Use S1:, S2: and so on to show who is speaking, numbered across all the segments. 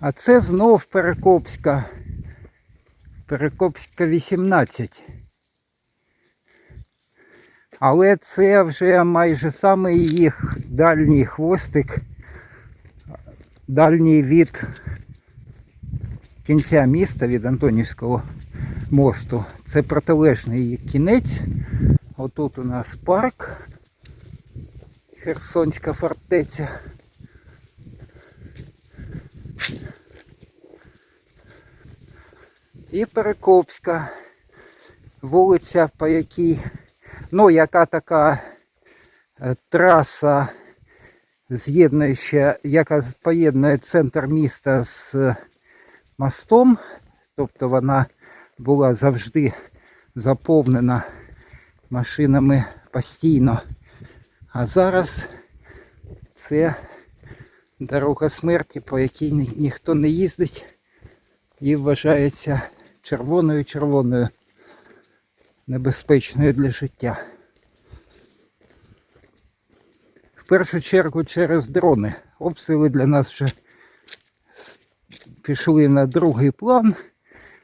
S1: А це знов Перекопська. Перекопська 18. Але це вже майже самий їх дальній хвостик, дальній від кінця міста, від Антонівського мосту. Це протилежний її кінець. Отут у нас парк. Херсонська фортеця. І Перекопська вулиця, по якій, ну, яка така е, траса з'єднуюча, яка поєднує центр міста з мостом. Тобто вона була завжди заповнена машинами постійно. А зараз це дорога смерті, по якій ні- ніхто не їздить і вважається червоною червоною, небезпечною для життя. В першу чергу через дрони. Обстріли для нас вже пішли на другий план.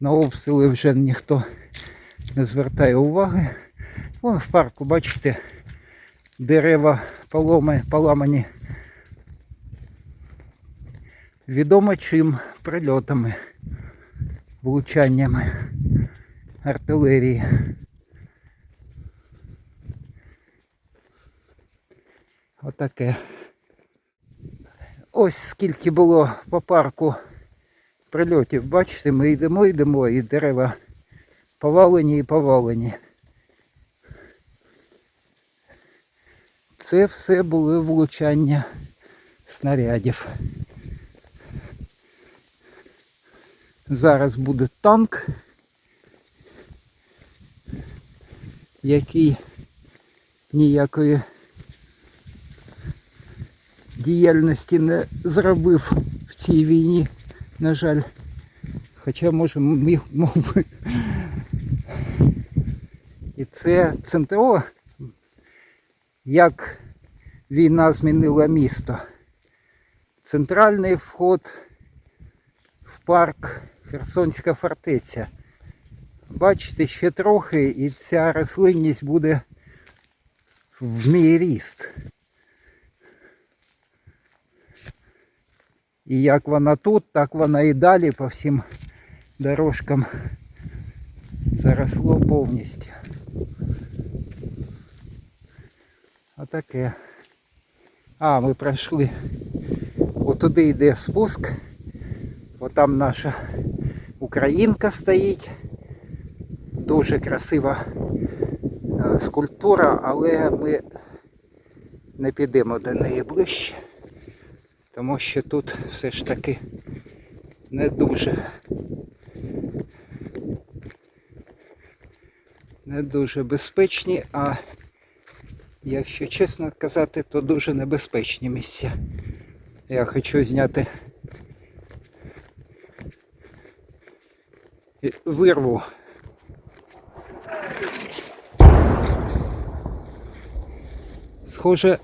S1: На обстріли вже ніхто не звертає уваги. Вон в парку, бачите, дерева поломи, поламані. Відомо чим прильотами, влучаннями артилерії. Отаке. Ось скільки було по парку прильотів. Бачите, ми йдемо, йдемо, і дерева повалені і повалені. Це все були влучання снарядів. Зараз буде танк, який ніякої діяльності не зробив в цій війні, на жаль. Хоча може міг мог би. І це центро, як війна змінила місто. Центральний вход в парк Херсонська фортеця. Бачите, ще трохи і ця рослинність буде в мій ріст. І як вона тут, так вона і далі по всім дорожкам заросло повністю. Отаке. А, ми пройшли. Отуди йде спуск. Отам наша українка стоїть. Дуже красива е, скульптура, але ми не підемо до неї ближче, тому що тут все ж таки не дуже не дуже безпечні, а якщо чесно казати, то дуже небезпечні місця. Я хочу зняти вирву. Схоже,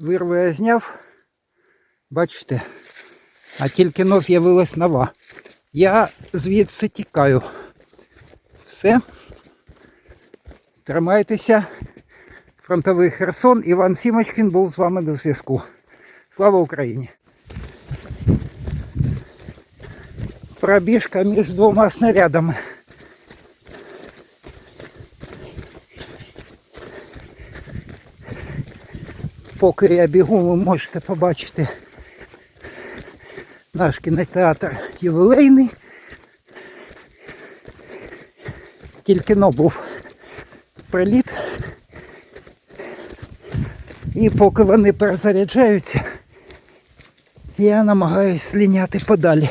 S1: вирву я зняв. Бачите, а тільки но з'явилась нова. Я звідси тікаю. Все. Тримайтеся. Фронтовий Херсон. Іван Сімочкін був з вами на зв'язку. Слава Україні! Пробіжка між двома снарядами. Поки я бігу, ви можете побачити наш кінотеатр ювілейний. Тільки но був приліт. І поки вони перезаряджаються, я намагаюсь сліняти подалі.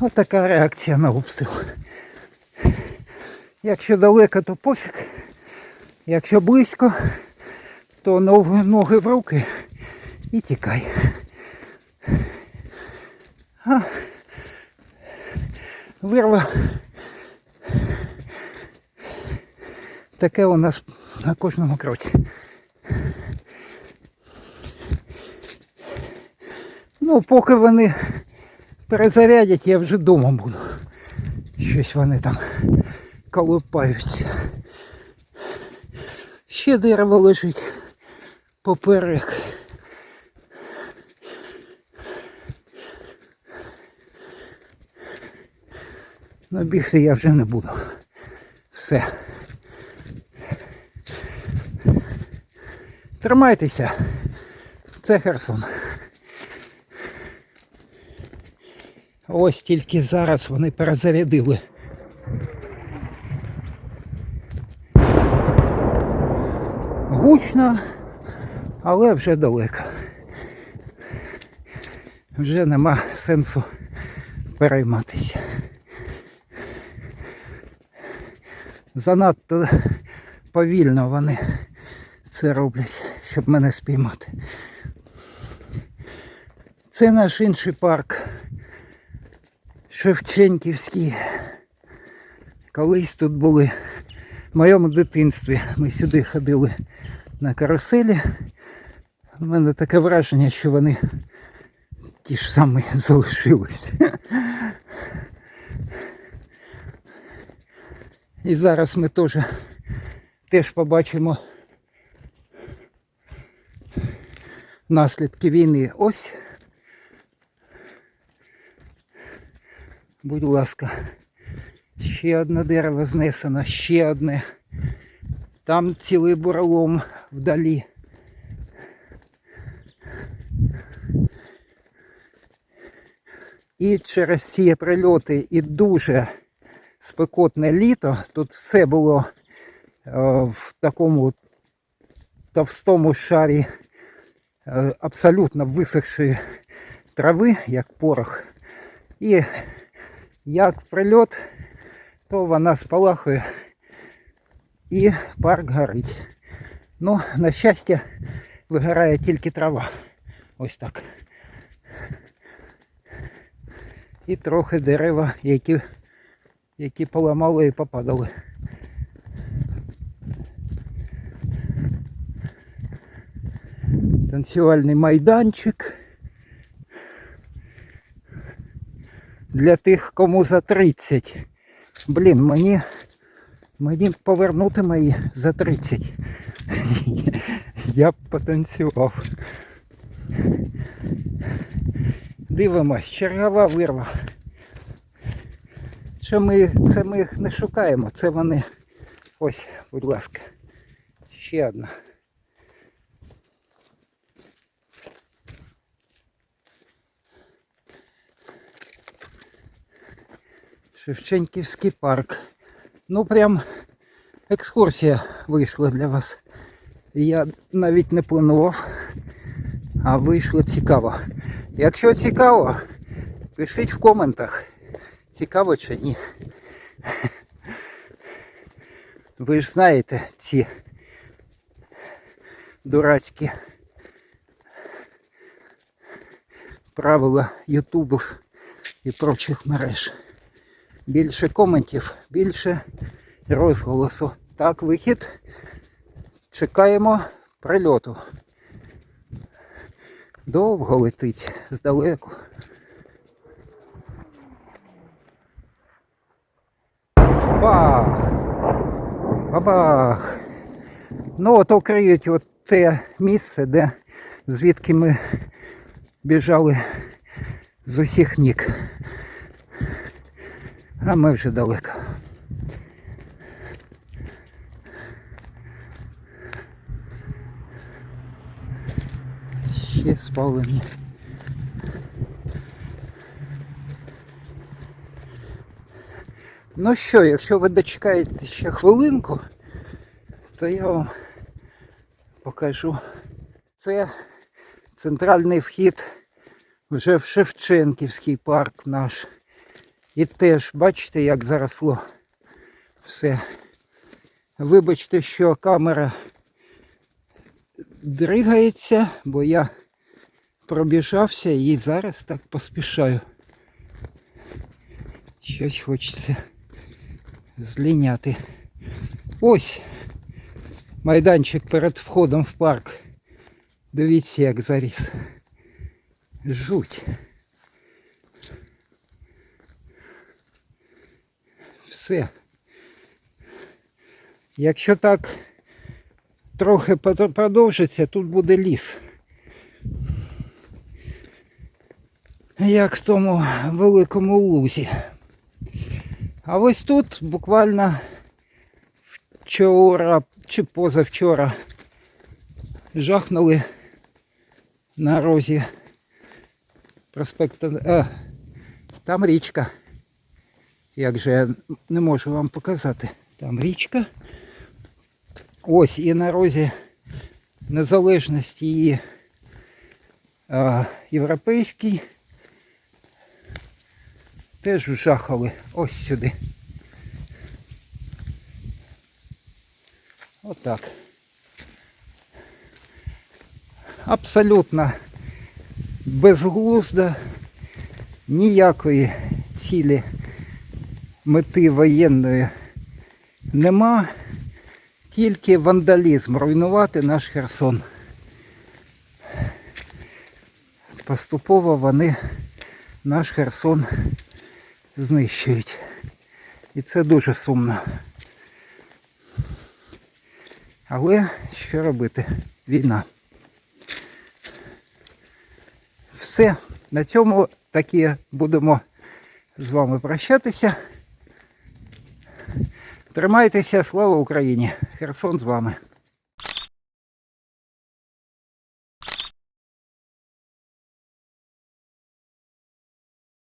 S1: Отака От реакція на обстріл. Якщо далеко, то пофіг. Якщо близько, то ноги в руки і тікай. А вирва. Таке у нас на кожному кроці. Ну, поки вони перезарядять, я вже вдома буду. Щось вони там колупаються. Ще дерево лежить поперек. Ну, бігти я вже не буду. Все. Тримайтеся. Це Херсон. Ось тільки зараз вони перезарядили. Гучно, але вже далеко. Вже нема сенсу перейматися. Занадто повільно вони це роблять, щоб мене спіймати. Це наш інший парк. Шевченківський. Колись тут були в моєму дитинстві. Ми сюди ходили на каруселі. У мене таке враження, що вони ті ж самі залишились. І зараз ми теж, теж побачимо наслідки війни. Ось. Будь ласка. Ще одне дерево знесено, ще одне. Там цілий бурелом вдалі. І через ці прильоти і дуже спекотне літо. Тут все було е, в такому товстому шарі е, абсолютно висохшої трави, як порох. І як прильот, то вона спалахує і парк горить. Ну, на щастя, вигорає тільки трава. Ось так. І трохи дерева, які, які поламали і попадали. Танцювальний майданчик. Для тих, кому за 30. Блін, мені, мені повернути мої за 30. Я б потанцював. Дивимось, чергова вирва. Це ми, це ми їх не шукаємо, це вони. Ось, будь ласка. Ще одна. Шевченківський парк. Ну прям екскурсія вийшла для вас. Я навіть не планував, а вийшло цікаво. Якщо цікаво, пишіть в коментах, цікаво чи ні. Ви ж знаєте ці дурацькі правила ютубів і прочих мереж. Більше коментів, більше розголосу. Так, вихід. Чекаємо прильоту. Довго летить здалеку. Бах! Бабах! Ну от окриють от те місце, де звідки ми біжали з усіх ніг. А ми вже далеко. Ще спалені. Ну що, якщо ви дочекаєте ще хвилинку, то я вам покажу. Це центральний вхід вже в Шевченківський парк наш. І теж бачите, як заросло все. Вибачте, що камера дригається, бо я пробіжався і зараз так поспішаю. Щось хочеться зліняти. Ось майданчик перед входом в парк. Дивіться, як заріс. Жуть. Все. Якщо так трохи продовжиться, тут буде ліс. Як в тому великому лузі. А ось тут буквально вчора чи позавчора жахнули на розі проспекту. А, там річка. Як же я не можу вам показати. Там річка. Ось і на розі незалежності а, європейській. Теж жахали ось сюди. Отак. Абсолютно безглузда, ніякої цілі мети воєнної нема, тільки вандалізм, руйнувати наш Херсон. Поступово вони наш Херсон знищують. І це дуже сумно. Але що робити? Війна. Все. На цьому таки будемо з вами прощатися. Тримайтеся, слава Україні! Херсон з вами.